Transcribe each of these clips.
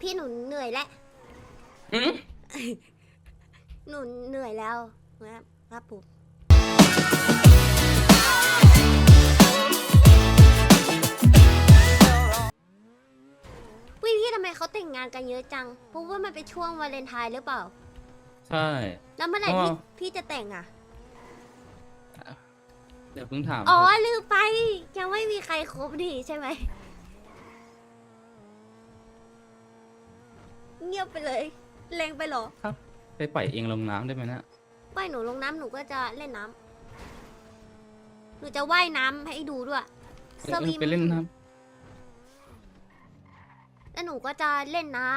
พี่หนูเหนื่อยแล้วอืม หนูเหนื่อยแล้วนะครับครับผมวิพี่ทำไมเขาแต่งงานกันเยอะจังเพราะว่ามันเป็นช่วงวาเลนไทน์หรือเปล่า ใช่ แล้วเมื่อไหร่อ๋พี่อพี่จะแต่งอะ เดี๋ยวเพิ่งถามอ๋อลืมไปยังไม่มีใครคบดีใช่ไหม เงียบไปเลย แรงไปเหรอ ไปปล่อยเองลงน้ำได้ไหมเนะว่ายหนูลงน้ำหนูก็จะเล่นน้ำหนูจะว่ายน้ำให้ดูด้วยสวิมไปเล่นน้แล้วหนูก็จะเล่นน้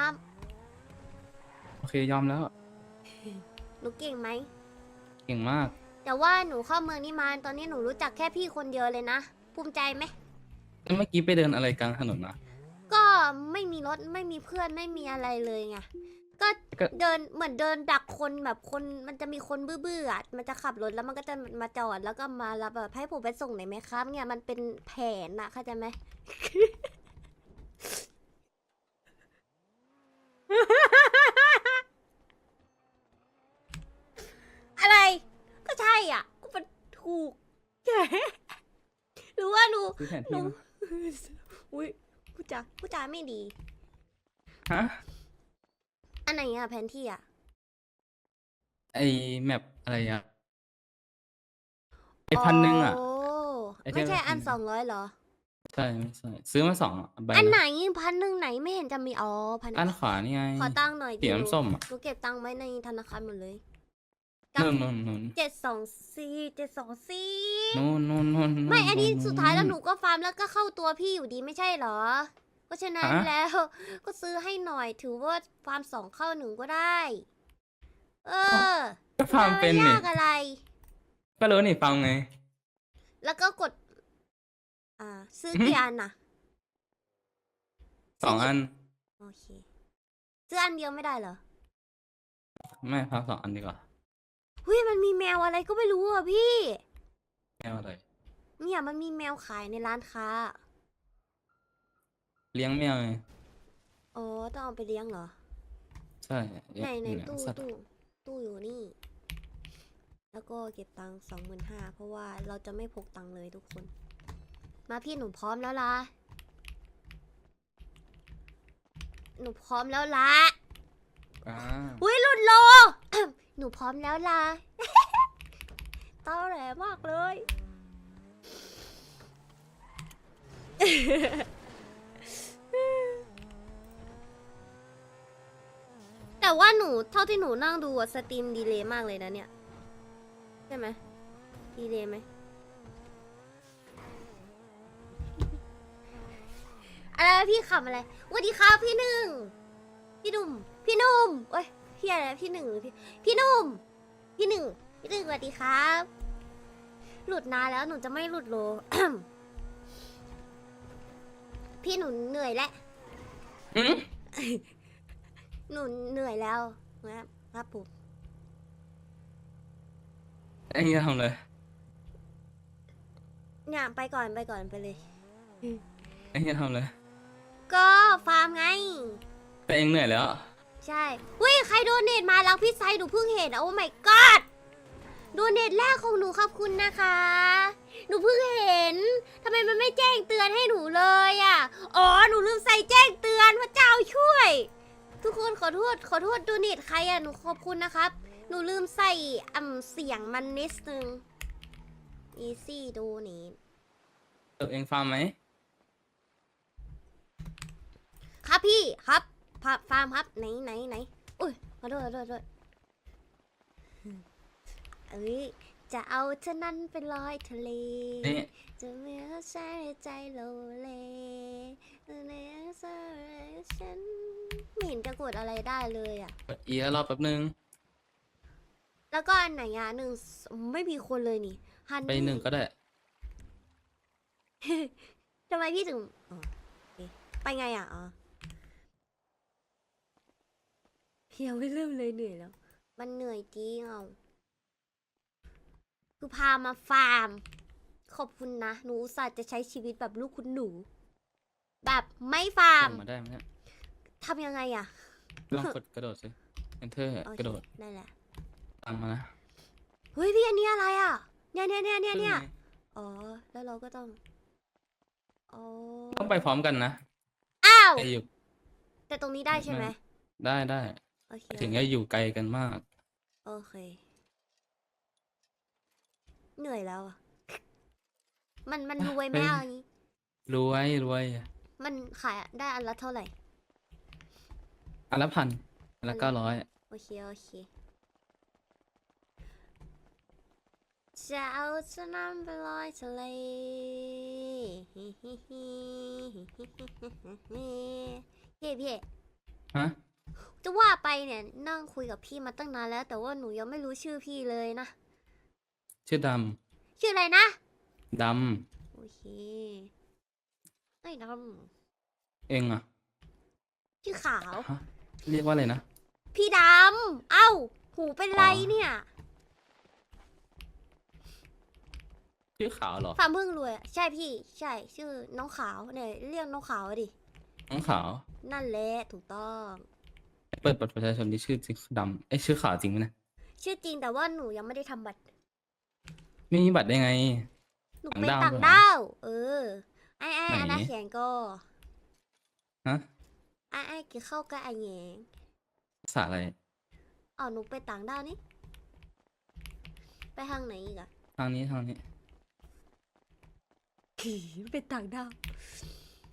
ำโอเคยอมแล้วำหนูเก่งไหม เก่งมากแต่ว่าหนูเข้าเมืองนี้มาตอนนี้หนูรู้จักแค่พี่คนเดียวเลยนะ ภูมิใจไหมแล้วเมื่อกี้ไปเดินอะไรกลางถนนนะ ก็ไม่มีรถไม่มีเพื่อนไม่มีอะไรเลยไง ก็ก็ เดินเหมือนเดินดักคนแบบคนมันจะมีคนบื้อๆอะมันจะขับรถแล้วมันก็จะมาจอดแล้วก็มารับแบบให้ผมไปส่งหน่อยไหมครับ เนี่ยมันเป็นแผนอะเข้าใจไหม อะไร ก็ใช่อะ ก็มันถูก หรือว่าหนู ซื้อแผนหนูที่มาอุ้ยผู้ จาผู้จาไม่ดี ฮะ อันไหนอะแผนที่อะไอแมปอะไรอะไอพันหนึ่งอะ โไอ้ที่ไม่ใช่มันอันเป็น สองร้อยเหรอ ใช่ไม่ใช่ซื้อมาสองใบอันไหนนะพันหนึ่งไหนไม่เห็นจะมีอ๋อพันอันขวานี่ไงขอตังค์หน่อยสีน้ำส้มอะหนูเก็บตังค์ไว้ในธนาคารหมดเลยนู่นนู่นนู่นเจ็ดสองสี่เจ็ดสองสี่นู่นนู่นนู่นไม่อันนี้นู่สุดท้ายแล้วหนูก็ฟาร์มแล้วก็เข้าตัวพี่อยู่ดีไม่ใช่เหรอ เพราะฉะนั้นฮะ แล้ว ก็ซื้อให้หน่อยถือว่าฟาร์มสองเข้าหนึ่งก็ได้ เออก็ฟาร์มเป็นนี่ ยากอะไร ก็รู้นี่ฟังไง แล้วก็กด อ่า ซื้ออือฮึกี่อันน่ะ สองอัน โอเค ซื้ออันเดียวไม่ได้เหรอไม่พักสองอันดีกว่าเฮ้ยมันมีแมวอะไรก็ไม่รู้อะพี่แม่อะไรเนี่ยมันมีแมวขายในร้านค้า เลี้ยงแมวไงอ๋อต้องเอาไปเลี้ยงเหรอ ใช่ไหนไหนเลี้ยงตู้สัตว์ตู้ตู้อยู่นี่ แล้วก็เก็บตังค์สองหมื่นห้าเพราะว่าเราจะไม่พกตังค์เลยทุกคน มาพี่หนูพร้อมแล้วล่ะ หนูพร้อมแล้วล่ะอ่าอุ้ยหลุดโล หนูพร้อมแล้วล่ะต้อแหลมากเลย แต่ว่าหนูเท่าที่หนูนั่งดูอะสตรีมดีเลย์มากเลยนะเนี่ย ใช่ไหมดีเลย์ไหม อะไรนะพี่ขำอะไรสวัสดีครับพี่หนึ่ง พี่หนุ่ม พี่หนุ่มเอ้ยพี่อะไรนะพี่หนึ่งหรือพี่พี่หนุ่ม พี่หนึ่ง พี่หนึ่งสวัสดีครับ หลุดนานแล้วหนูจะไม่หลุดโล พี่หนูเหนื่อยแล้ว อืม หนูเหนื่อยแล้วนะครับครับผมไอ้เงี้ยทำเลยเนี่ยไปก่อนไปก่อนไปเลย ไอ้เงี้ยทำเลยก็ฟาร์มไง แต่เองเหนื่อยแล้ว ใช่อุ้ยใครโดเนทมาแล้วพี่ไซหนูเพิ่งเห็นโอ้ my god โดเนทแรกของหนูขอบคุณนะคะ หนูเพิ่งเห็นทำไมมันไม่แจ้งเตือนให้หนูเลยอะ อ๋อหนูลืมใส่แจ้งเตือนพระเจ้าช่วย ทุกคนขอโทษขอโทษโดเนทใครอะหนูขอบคุณนะครับ หนูลืมใส่อ่ำเสียงมันนิดนึง easy donate ตัวเองฟาร์มไหมครับพี่ครับฟาฟาร์มครับไหนไหนไหนอุ้ยขอโทษขอโทษขอโทษเอ้ยจะเอาเธอนั้นไปลอยทะเล นี่จะไม่เอาใจใจโลเลในสายฉัน ไม่เห็นจะกดอะไรได้เลยอะ กดอีแล้วรอแป๊บนึง แล้วก็อันไหนอะหนึ่งสไม่มีคนเลยนี่ฮันไปหนึ่งก็ได้ ทำไมพี่ถึงอ๋อโอเคไปไงอะอ๋อพี่ยังไม่เริ่มเลยเหนื่อยแล้ว มันเหนื่อยจริงอะคือพามาฟาร์ม ขอบคุณนะ หนูอุตส่าห์จะใช้ชีวิตแบบลูกคุณหนู แบบไม่ฟาร์ม ส่งมาได้ไหมเนี่ย ทำยังไงอะลองกดกระโดดสิ enter โอเคกระโดดนั่นแหละตามมานะเฮ้ยพี่อันนี้อะไรอะเนี่ยเนี่ยเนี่ยเนี่ยเนี่ยขึ้ไงอ๋อแล้วเราก็ต้องอ๋อต้องไปพร้อมกันนะอ้าวไออยู่แต่ตรงนี้ได้ใช่ไหมได้ได้โอเคถึงจะอยู่ไกลกันมาก โอเค เหนื่อยแล้วอะมันมันรวยไหมเฮ้ยอะอย่างนี้ รวยรวย มันขายได้อันละเท่าไหร่ อันละพันอันละอันละเก้าร้อยโอเค โอเค จะเอาสนามไปลอยทะเลฮิฮิฮิฮิฮิฮิฮิพี่พี่ฮะจะว่าไปเนี่ยนั่งคุยกับพี่มาตั้งนานแล้ว แต่ว่าหนูยังไม่รู้ชื่อพี่เลยนะ ชื่อดชื่ออะไรนะำดโอเคไอ้ดำ เองอะำชื่อขาวฮะ เรียกว่าอะไรนะ พี่ดำ เอ้า หูเป็นไรอ๋อเนี่ย ชื่อขาวเหรอฟาร์มพึ่งรวยอะใช่พี่ ใช่ ชื่อน้องขาวเนี่ยเรียกน้องขาวอะดิ น้องขาว นั่นแหละถูกต้อง เปิดบัตรประชาชนที่ชื่อจริงดำเอ้ยชื่อขาวจริงไหมนะชื่อจริงแต่ว่าหนูยังไม่ได้ทำบัตร ไม่มีบัตรได้ไง หนูต่างเป็นดาวต่างด้วยเหรอ ด้าว เออ ไอ้ไอ้ไหนอันนั้นเขียนก็ ฮะ ไอ้ไอ้กินข้าวกับไอ้แหงภาษาอะไร อ๋อหนูไปต่างด้าวนี่ ไปทางไหนอีกอะ ทางนี้ทางนี้เป็นต่างด้าว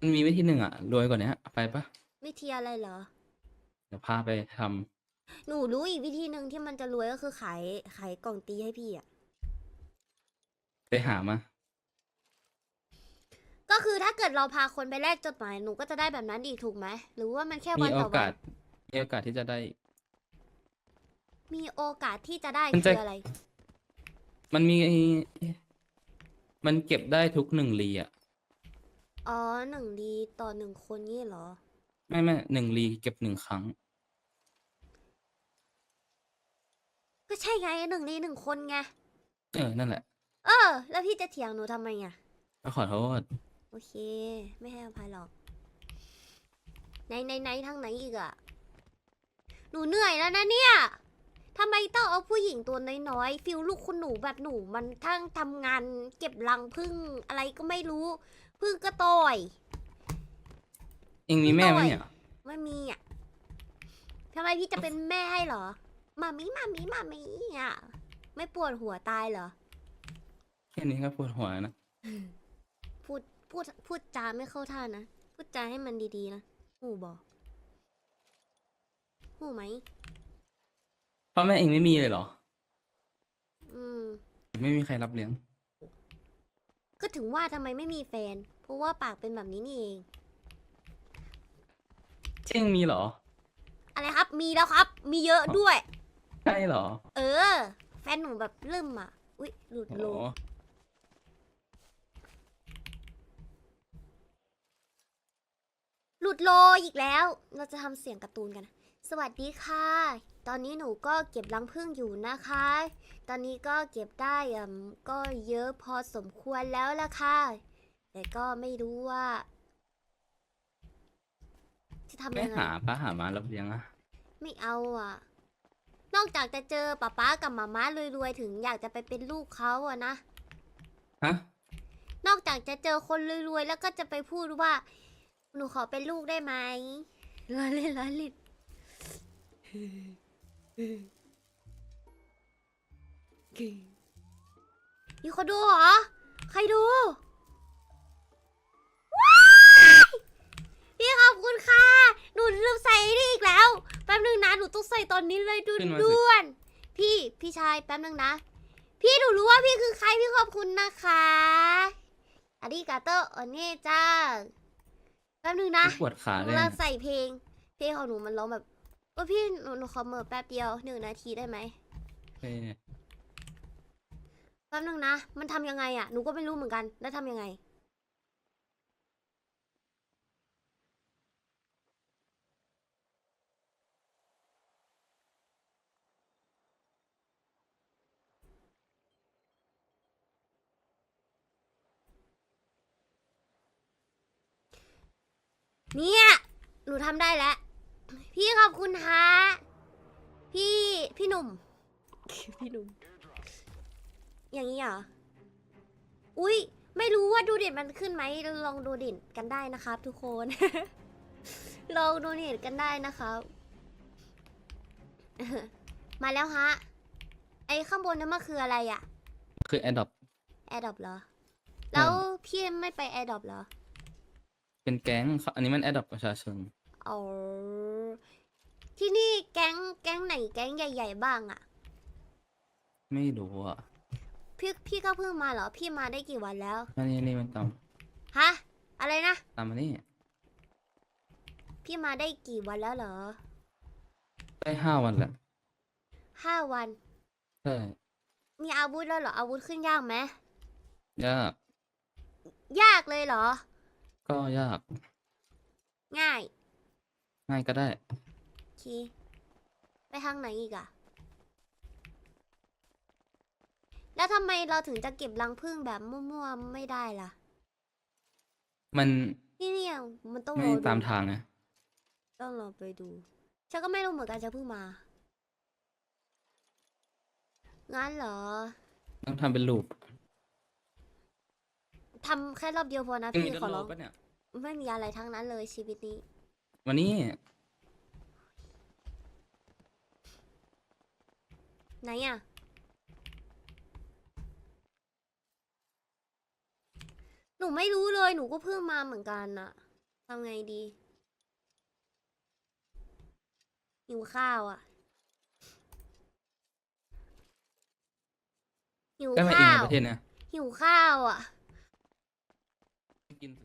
มันมีวิธีหนึ่งอะ รวยกว่านี้ไปปะวิธีอะไรเหรอ เดี๋ยวพาไปทำหนูรู้อีกวิธีหนึ่งที่มันจะรวยก็คือขายขายกล่องตีให้พี่อะไปหามา ก็คือถ้าเกิดเราพาคนไปแลกจดหมายหนูก็จะได้แบบนั้นอีกถูกไหมหรือว่ามันแค่วัมีนโอต่อวักานสมีโอกาสที่จะได้ มีโอกาสที่จะได้มันคืจะ ออะไร มันมี มันเก็บได้ทุกหนึ่งรีอะ อ๋อหนึ่งดีต่อหนึ่งคนนี่เหรอ ไม่ไม่หนึ่งรีเก็บหนึ่งครั้ง ก็ใช่ไงหนึ่งดีหนึ่งคนไง เออ นั่นแหละเออ แล้วพี่จะเถียงหนูทำไมอะก็ขอโทษโอ เค ไม่ให้อภัยหรอก ไหนไหนไหนทางไหนอีกอะหนูเหนื่อยแล้วนะเนี่ยทำไมต้องเอาผู้หญิงตัวน้อยๆฟิลลูกคุณหนูแบบหนูมันทั้งทำงานเก็บรังพึ่งอะไรก็ไม่รู้พึ่งก็ต่อยเองมีแม่ไหมหน่อยเนี่ยไม่มีอะทำไมพี่จะเป็นแม่ให้เหรอมามิมามิมามิอะไม่ปวดหัวตายเหรอแค่นี้ก็ปวดหัวแล้วนะ พูดพูดพูดจาไม่เข้าท่านะ พูดจาให้มันดีๆนะหูบอกหูไหมพ่อแม่เองไม่มีเลยเหรอ อืม ไม่มีใครรับเลี้ยง ก็ถึงว่าทำไมไม่มีแฟน เพราะว่าปากเป็นแบบนี้นี่เอง เจ้งมีเหรอ อะไรครับ มีแล้วครับ มีเยอะด้วย ใช่เหรอ เออ แฟนหนูแบบเริ่มอะ อุ๊ยหลุดโอ้โลโห หลุดโลอีกแล้ว เราจะทำเสียงการ์ตูนกันนะสวัสดีค่ะ ตอนนี้หนูก็เก็บรังผึ้งอยู่นะคะ ตอนนี้ก็เก็บได้อืมก็เยอะพอสมควรแล้วล่ะค่ะ แต่ก็ไม่รู้ว่า จะทำไม่ยังไง หาป้าหามารับเลี้ยงอะไม่เอาอะ นอกจากจะเจอป๊าป๊ากับหมาม้ารวยๆ ถึงอยากจะไปเป็นลูกเขาอะนะ ฮะ นอกจากจะเจอคนรวยๆ แล้วก็จะไปพูดว่า หนูขอเป็นลูกได้ไหมล้อเล่นล้อเล่นมีคนดูเหรอ ใครดูว้ายพี่ขอบคุณค่ะ หนูลืมใส่นี่อีกแล้ว แป๊บนึงนะ หนูต้องใส่ตอนนี้เลยด่ขึ้นมาสิวนๆพี่พี่ชายแป๊บนึงนะ พี่หนูรู้ว่าพี่คือใครพี่ขอบคุณนะคะอาริกาโตโอเน่จ้าแป๊บนึงนะปวดขาหนูเลยกำลังนะใส่เพลง เพลงของหนูมันร้องแบบว่าพี่หนูหนูขอเหมื่อแป๊บเดียวหนึ่งนาทีได้ไหมเออแป๊บนึงนะ มันทำยังไงอะหนูก็ไม่รู้เหมือนกัน แล้วทำยังไง เนี่ย หนูทำได้แล้ว พี่ขอบคุณฮะ พี่ พี่หนุ่ม พี่หนุ่ม อย่างนี้เหรอ อุ้ยไม่รู้ว่าดูเด่นมันขึ้นไหม ลองดูเด่นกันได้นะครับทุกคน ลองดูเด่นกันได้นะครับ มาแล้วฮะ ไอ้ข้างบนนั้นมันคืออะไรอะคือ Adopt แอร์ดรอปเหรอ แล้วพี่ไม่ไปแอร์ดรอปเหรอ เป็นแก๊งเขาอันนี้มัน Adopt ประชาชน เอาที่นี่แก๊งแก๊งไหนแก๊งใหญ่ ๆ บ้างอะไม่รู้อะพี่พี่ก็เพิ่งมาเหรอ พี่มาได้กี่วันแล้ว อันนี้นี่มันตามฮะ อะไรนะ ตามมานี่พี่มาได้กี่วันแล้วเหรอได้ห้าวันแหละห้าวัน ใช่มีอาวุธแล้วเหรออาวุธขึ้นยากไหมยากยากเลยเหรอ ก็ยาก ง่ายง่ายก็ได้โอเคไปทางไหนอีกอะแล้วทำไมเราถึงจะเก็บรังผึ้งแบบมั่วๆไม่ได้ล่ะ มันที่เนี่ยมันต้องรไม่อดูตามทางไงต้องรอไปดูฉันก็ไม่รู้เหมือนกันฉันเพิ่งมา งั้นเหรอ ต้องทำเป็นลูป ทำแค่รอบเดียวพอนะมีพี่รถขอโลร้องปะเนี่ยไม่มีอะไรทั้งนั้นเลยชีวิตนี้ วันนี้ ไหนอะ หนูไม่รู้เลย หนูก็เพิ่งมาเหมือนกันน่ะทำไงดีหิวข้าวอะหิวได้มาเองข้าในวประเทศเนี่ยหิวข้าวอะ กินสิ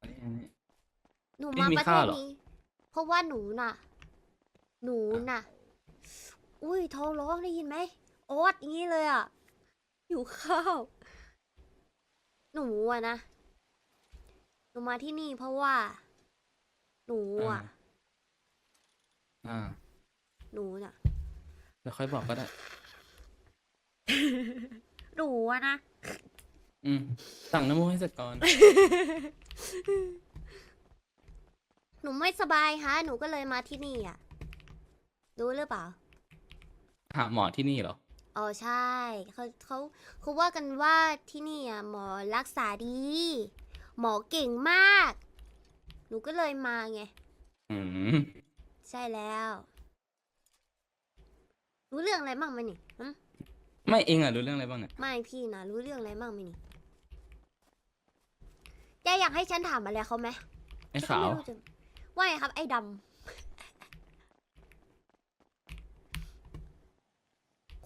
อันนี้อันนี้ หนูไม่มามีประเทข้าวศเหรอนี้ เพราะว่าหนูน่ะ หนูน่ะ อุ้ยท้องร้องได้ยินไหมโอ๊ตอย่างนี้เลยอะหิวข้าว หนูอะนะ หนูมาที่นี่เพราะว่า หนูอะ อ่า หนูน่ะเดี๋ยวค่อยบอกก็ได้ หนูอะนะ อืม สั่งน้ำมูกให้เสร็จก่อน หนูไม่สบายฮะ หนูก็เลยมาที่นี่อะ รู้หรือเปล่า หาหมอที่นี่เหรอ อ๋อใช่เขาเขาเขาว่ากันว่าที่นี่อะหมอรักษาดี หมอเก่งมาก หนูก็เลยมาไง อืม ใช่แล้ว รู้เรื่องอะไรบ้างไหมนี่หึไม่เองอะรู้เรื่องอะไรบ้างเนี่ยไม่พี่นะรู้เรื่องอะไรบ้างไหมนี่แกอยากให้ฉันถามอะไรเขาไหมไอ้ขาวไม่รู้จะ ว่าไงครับ ไอ้ดำ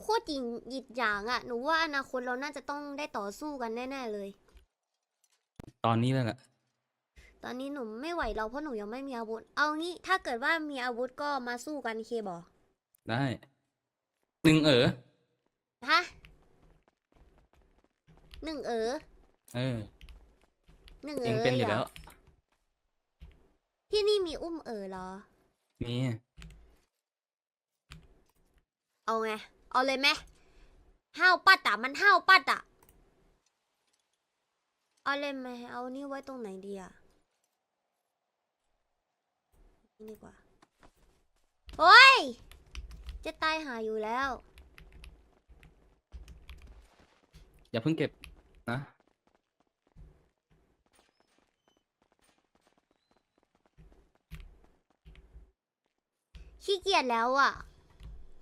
โคตรจริงหยิดหยางอะหนูว่าอนาคตเราน่าจะต้องได้ต่อสู้กันแน่ ๆ เลย ตอนนี้แล้วแหละตอนนี้หนูไม่ไหวเราเพราะหนูยังไม่มีอาวุธ เอางี้ ถ้าเกิดว่ามีอาวุธก็มาสู้กันเคบอได้หนึ่งเออฮะหนึ่งเออเออหนึ่งเอเองอเป็นอยู่หรแล้ว ที่นี่มีอุ้มเออเหรอ มีเอาไง เอาเลยไหมห้าวปัดอะ มันห้าวปัดอะ เอาเลยไหมเอานี่ไว้ตรงไหนดีอะนี่ดีกว่า โอ้ย จะตายหาอยู่แล้ว อย่าเพิ่งเก็บนะ ขี้เกียจแล้วอะ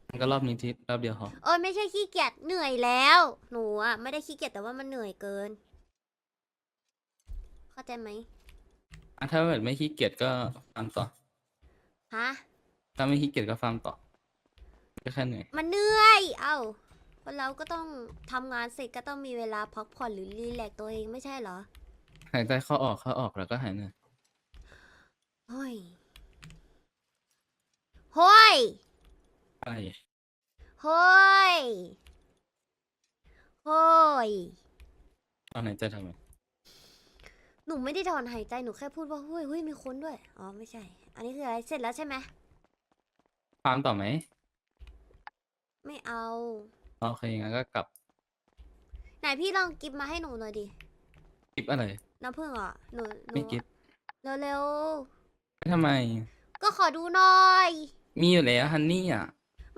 มันก็รอบนี้ทีรอบเดียวพอเออไม่ใช่ขี้เกียจเหนื่อยแล้ว หนูอะไม่ได้ขี้เกียจแต่ว่ามันเหนื่อยเกิน เข้าใจไหมอะถ้าแบบไม่ขี้เกียจก็ฟาร์มต่อ ฮะ ถ้าไม่ขี้เกียจก็ฟาร์มต่อก็แค่เหนื่อยมันเหนื่อย เอ้าคนเราก็ต้องทำงานเสร็จก็ต้องมีเวลาพักผ่อนหรือรีแลกซ์ตัวเองไม่ใช่เหรอ หายใจเข้าออกเข้าออกแล้วก็หายเหนื่อย เฮ้ย เฮ้ยใช่เฮ้ยเฮ้ยตอนไหนใจทำไมหนูไม่ได้ถอนหายใจหนูแค่พูดว่าเฮ้ยเฮ้ยมีคนด้วย อ๋อไม่ใช่ อันนี้คืออะไรเสร็จแล้วใช่ไหมฟาร์มต่อไหมไม่เอาโอเคงั้นก็กลับไหนพี่ลองกิฟมาให้หนูหน่อยดิกิบอะไรน้ำผึ้งอะหนูหนูไม่กิบเร็วทำไมๆก็ก็ขอดูหน่อย มีอยู่แล้วฮันนี่อะ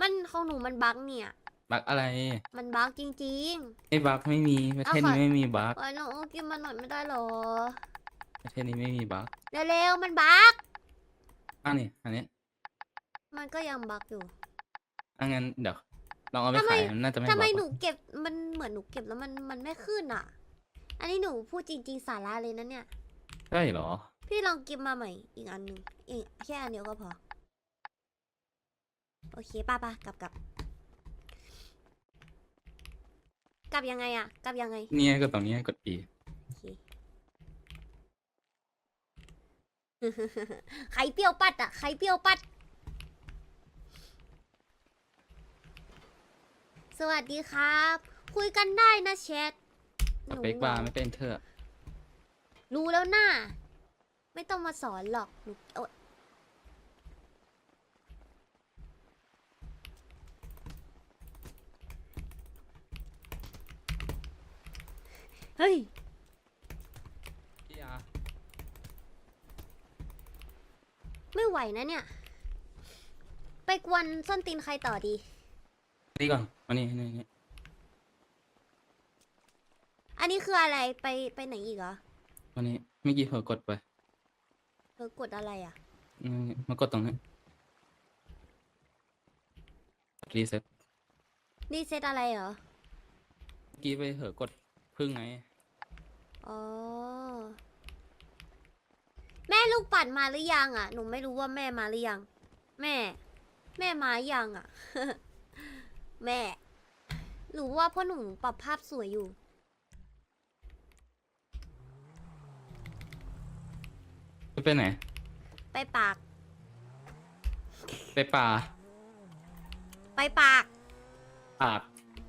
มันของหนูมันบั๊กเนี่ย บักอะไรมันบั๊กจริง ไอ้บักไม่มีประเทศเอาขอนี้ไม่มีบักๆโอ้ยน้องกินมาหน่อยไม่ได้หรอ ประเทศนี้ไม่มีบักเร็วๆมันบั๊กอะนี่อันนี้มันก็ยังบั๊กอยู่อะงั้นเดี๋ยวลองเอาไปทำไมขายมันน่าจะไม่ทำไมบักหนูเก็บมันเหมือนหนูเก็บแล้วมันมันไม่ขึ้นอะ อันนี้หนูพูดจริง ๆ สาระเลยนะเนี่ย ใช่เหรอ พี่ลองเก็บมาใหม่อีกอันหนึ่งอีกแค่อันเดียวก็พอ โอเคป้าป้ากลับกลับกลับยังไงอะกลับยังไงเนี่ยก็ตรงนี้กด E โอเค ใครเปรี้ยวปัดอะใครเปรี้ยวปัด สวัสดีครับ คุยกันได้นะแชทสเปคบาร์ไม่เป็นเธอรู้แล้วน่าไม่ต้องมาสอนหรอกหนูโอ๊ย เฮ้ย พี่อาไม่ไหวนะเนี่ย ไปกวนส้นตีนใครต่อดี นี่ก่อนมานี่นี่นี่อันนี้คืออะไรไปไปไหนอีกเหรอมานี่เมื่อกี้เผลอกดไปเธอกดอะไรอะ นี่มากดตรงนี้รีเซ็ตนี่เซตอะไรเหรอ เมื่อกี้ไปเผลอกด พึ่งไง อ๋อ แม่ลูกปัดมาหรือยังอะ หนูไม่รู้ว่าแม่มาหรือยัง แม่ แม่มายังอะ แม่หรือว่าพ่อหนูปรับภาพสวยอยู่ ไปไหน ไปปาก ไปป่า ไปปาก ปาก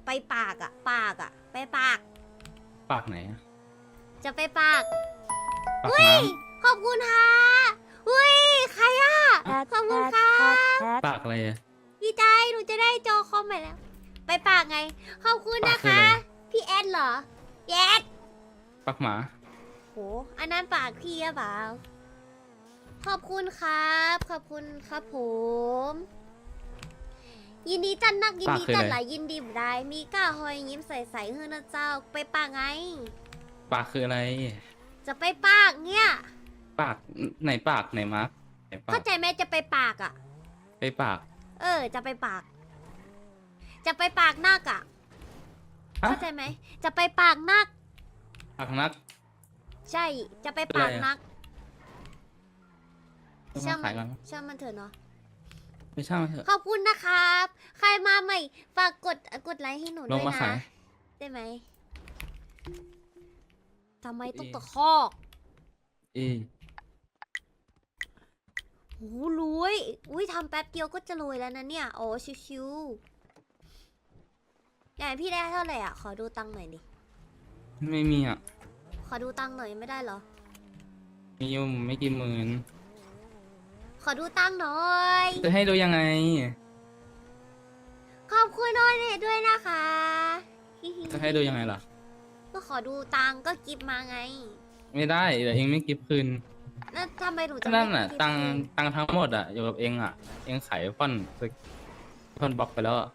ไปปากอะ ปากอะ ไปปาก ปากไหนอะจะไปปากปากอุ้ยน้ขอบคุณค่ะอุ้ยใครอะขอบคุณค่ะำปากอะไรอะ ดีใจหนูจะได้จอคอมใหม่แล้ว ไปปากไง ขอบคุณนะปากคือคะ อะไร พี่แอดเหรอแอดปากหมา โหอันนั้นปากพี่อะเปล่าขอบคุณครับ ขอบคุณครับผม ยินดีจันนักยินดีปากคือจันอะไรหลายยินดีบได้ มีก้าหอยยิ้มใสๆเฮือนะเจ้าไปปากไง ปากคืออะไร จะไปปากเนี่ย ปากไหนปากไหนมาร์กไหนปาเข้ากใจไหมจะไปปากอะไปปาก เออ จะไปปาก จะไปปากนักอะฮะเข้าใจไหมจะไปปากนัก ปากนัก ใช่จะไปปากนักต้องช่างมามัขายนก่อนช่างมันเถอะเนาะ ไม่ช่างมันเถอะ ขอบคุณนะครับ ใครมาใหม่ ฝากกดกดไลค์ให้หนูลด้งวยมานะขายได้ไหมทำไมต้องดีตะคอกอีโหรวยอุ้ยทำแป๊บเดียวก็จะรวยแล้วนะเนี่ย โอ้ชิวๆใหญ่พี่ได้เท่าไหร่อะ ขอดูตังค์หน่อยดิ ไม่มีอะขอดูตังค์หน่อยไม่ได้เหรอ มีอยู่ไม่กี่หมื่นข อดูตังค์หน่อย จะให้ดูยังไง ขอบคุณโนเนตด้วยนะคะจะให้ดูยังไงล่ะ ก็ขอดูตังค์ก็กิฟมาไง ไม่ได้เดี๋ยวเองไม่กิฟคืนแล้วทำไมหนูก็จะนั่นไม่น่ะกิฟตังค์คืนตังค์ทั้งหมดอะอยู่กับเองอะ เองขายฟ่อนฟ่อนบล็อกไปแล้วอะ